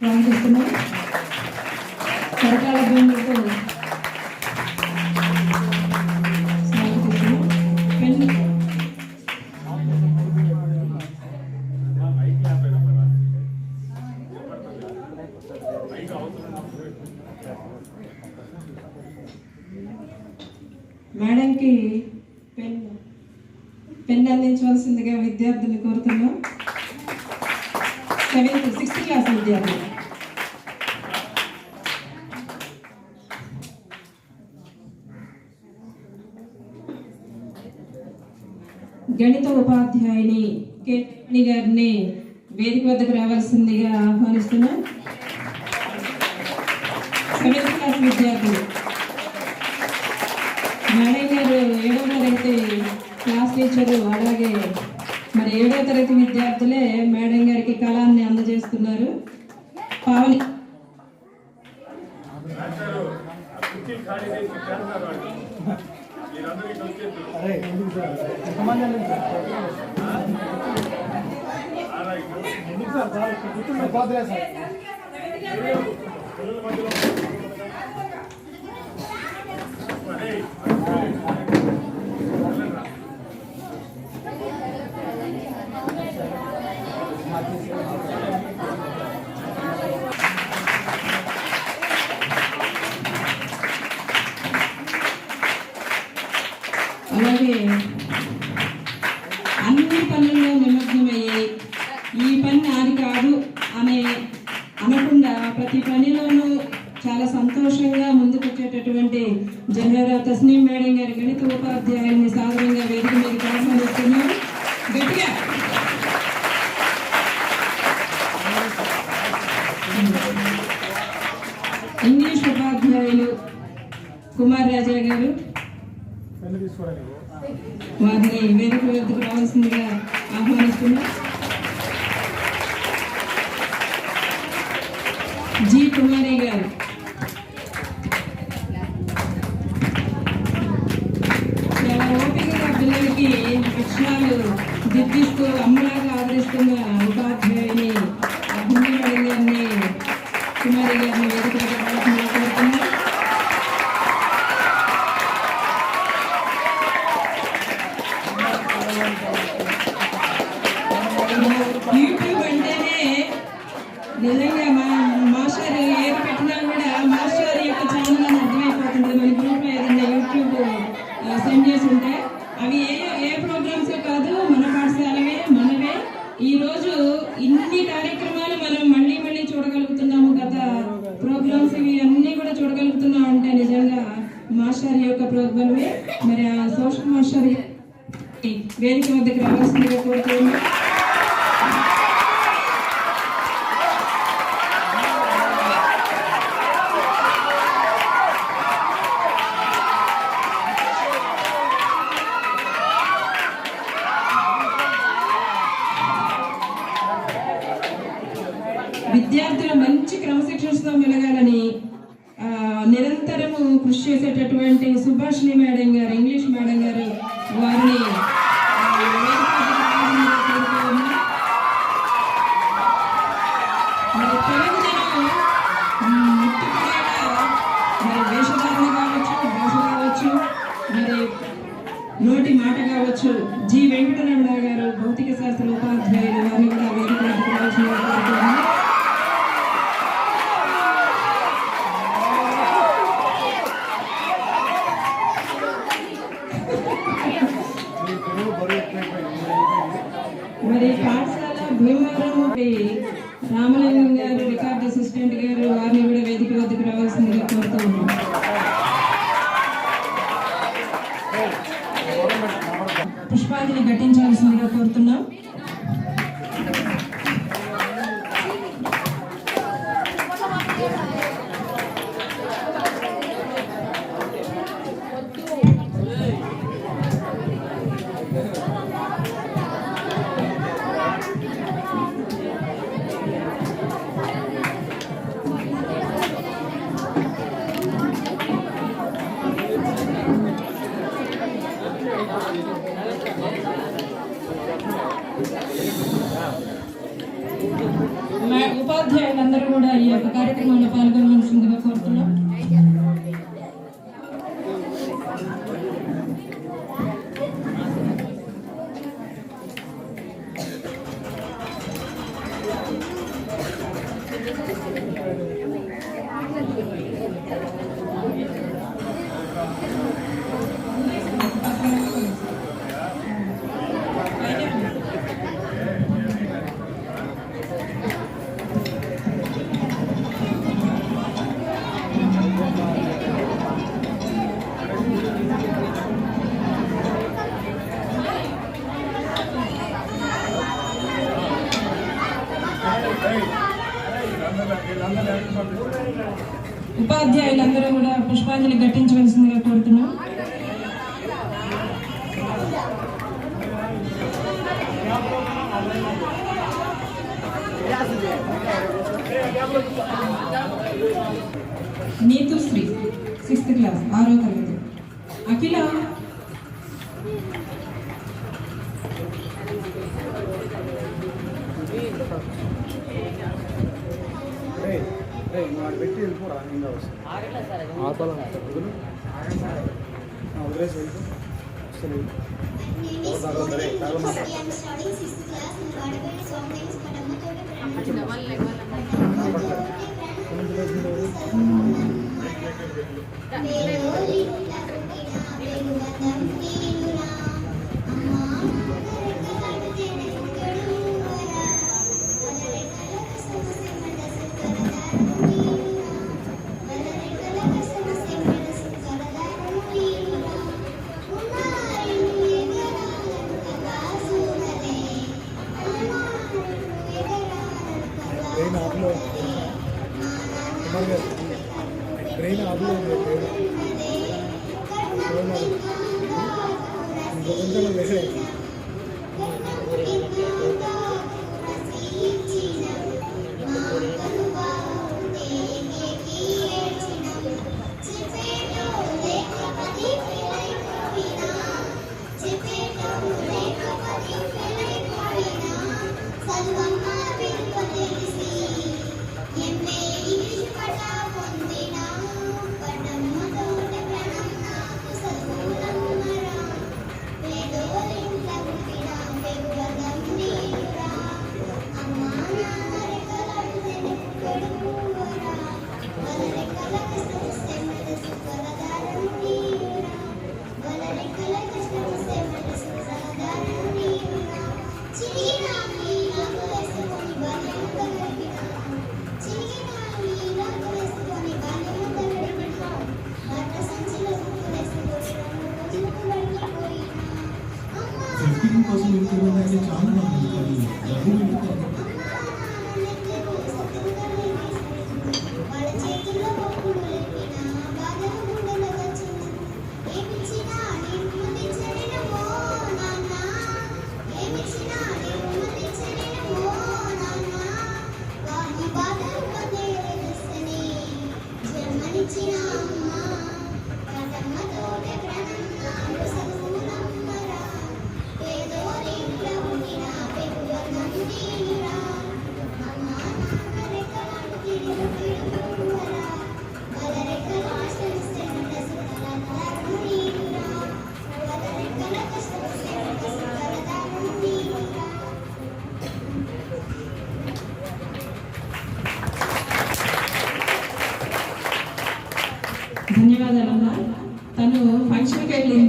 ప్రారంభిస్తున్నాం సరకాల భూములతో మేడంకి pen pen అందించవలసిందిగా విద్యార్థులు కోరుతున్నాం. సెవెంత్ సిక్స్త్ క్లాస్ విద్యార్థులు గణిత ఉపాధ్యాయుని కేని గారిని వేదిక వద్దకు రావాల్సిందిగా ఆహ్వానిస్తున్నాం. సెవెంత్ క్లాస్ విద్యార్థులు. మేడం గారు ఏడవ తరగతి క్లాస్ టీచరు అలాగే మరి ఏడవ తరగతి విద్యార్థులే మేడం గారికి కళాన్ని అందజేస్తున్నారు. పావని. సార్. ప్రతి పనిలోనూ చాలా సంతోషంగా ముందుకొచ్చేటటువంటి జహేరా తస్నీం మేడం గారి గణిత ఉపాధ్యాయుల్ని సాధారణంగా వేదిక మీద ఆహ్వానిస్తున్నారు గట్టిగా. ఇంగ్లీష్ ఉపాధ్యాయులు కుమార్ రాజా గారు. వారిని వేదిక వద్దకు రావాల్సిందిగా ఆహ్వానిస్తున్నాం జి కుమారి గారు కృషి చేసేటటువంటి సుభాషిణి మేడం గారు ఇంగ్లీష్ మేడం గారు వారిని ఘటించాల్సిందిగా కోరుతున్నాం. ఉపాధ్యాయులందరూ కూడా పుష్పాంజలి ఘటించవలసిందిగా కోరుతున్నాం. నీతు శ్రీ సిక్స్త్ క్లాస్ ఆరో తరగతి. అఖిల రే పెట్టి వెళ్ళిపోరా ఇంకా వస్తుంది? ఆపాలి వదిలు. వదిలేసి వెళ్ళిపో వస్తుంది பாருங்கள் பிரெயின் அவ்வளோ.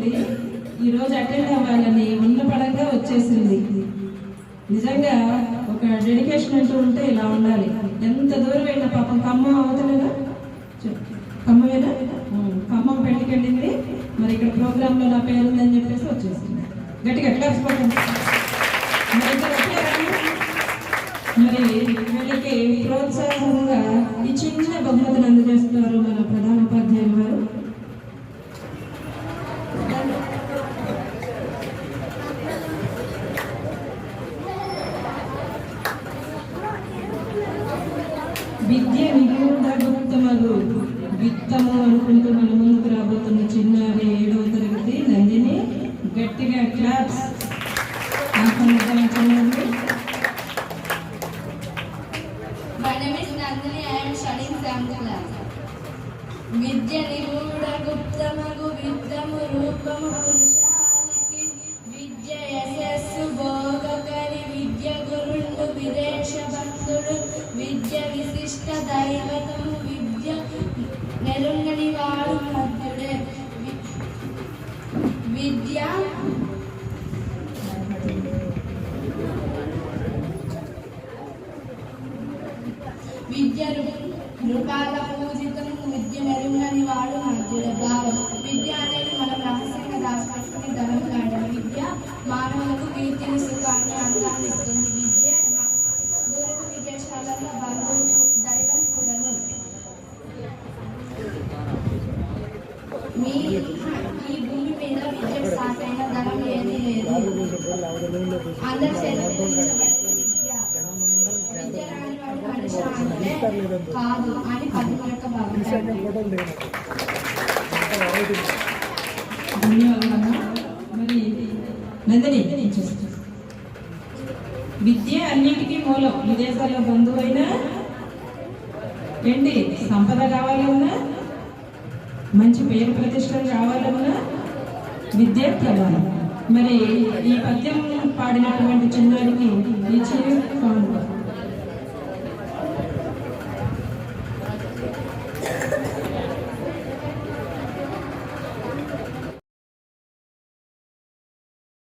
ఫంక్షన్కి ఈ రోజు అటెండ్ అవ్వాలని ఉన్న పడంగా వచ్చేసింది. నిజంగా ఒక డెడికేషన్ అంటూ ఉంటే ఇలా ఉండాలి. ఎంత దూరం వెళ్ళిన పాపం ఖమ్మం అవుతుందా ఖమ్మమేనా? ఉం, ఖమ్మం పెళ్ళికి వెళ్ళింది. మరి ఇక్కడ ప్రోగ్రామ్లో నా పేరు ఉందని చెప్పేసి వచ్చేసింది. గట్టిగా మరి వీళ్ళకి ప్రోత్సాహంగా ఈ చిన్న బహుమతులు అందజేస్తున్నారు మన ప్రధాన అందరి విద్య కాదు అని పద్మలక విద్య అన్నిటికీ మూలం విదేశాల్లో బంధువైనా ఏంటి సంపద కావాలన్నా మంచి పేరు ప్రతిష్టలు కావాలన్నా విద్య ప్రధానం మరి ఈ పద్యం పాడినటువంటి చిన్నారికి ఈ చీఫ్